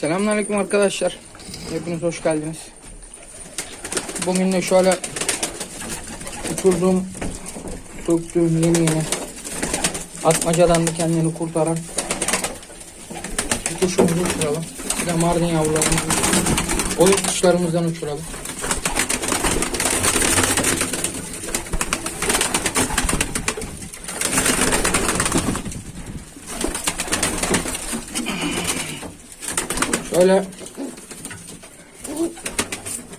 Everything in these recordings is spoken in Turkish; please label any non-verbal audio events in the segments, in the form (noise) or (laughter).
Selamünaleyküm arkadaşlar. Hepiniz hoş geldiniz. Bugün de şöyle uçurduğum, söktüğüm yeni yeni atmacadan da kendini kurtaran kuşumuzu uçuralım. Bir de Mardin yavrularımızı oyun kuşlarımızdan uçuralım. Şöyle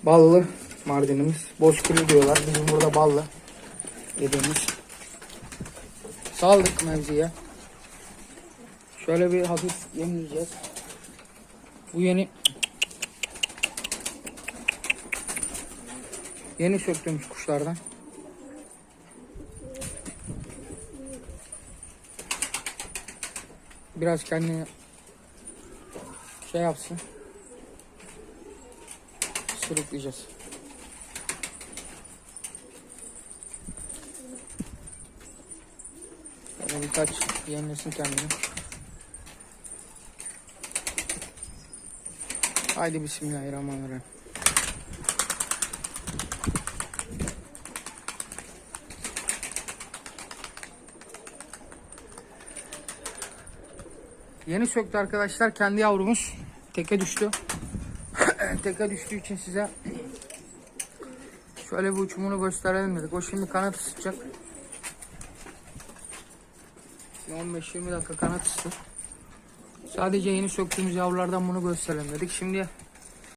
ballı Mardinimiz. Bozkırı diyorlar. Bizim burada ballı dediğimiz. Saldık mevziye. Şöyle bir hafif yemleyeceğiz. Bu yeni yeni söktüğümüz kuşlardan. Biraz kendini şey yapsın. Sürükleyeceğiz. Böyle birkaç yenilesin kendini. Haydi bismillahirrahmanirrahim. Yeni söktü arkadaşlar kendi yavrumuz. Teke düştü. (clears throat) Teke düştüğü için size şöyle bir uçumunu gösterelim dedik. O şimdi kanat ısıtacak. 15-20 dakika kanat ısıtır. Sadece yeni söktüğümüz yavrulardan bunu gösterelim dedik. Şimdi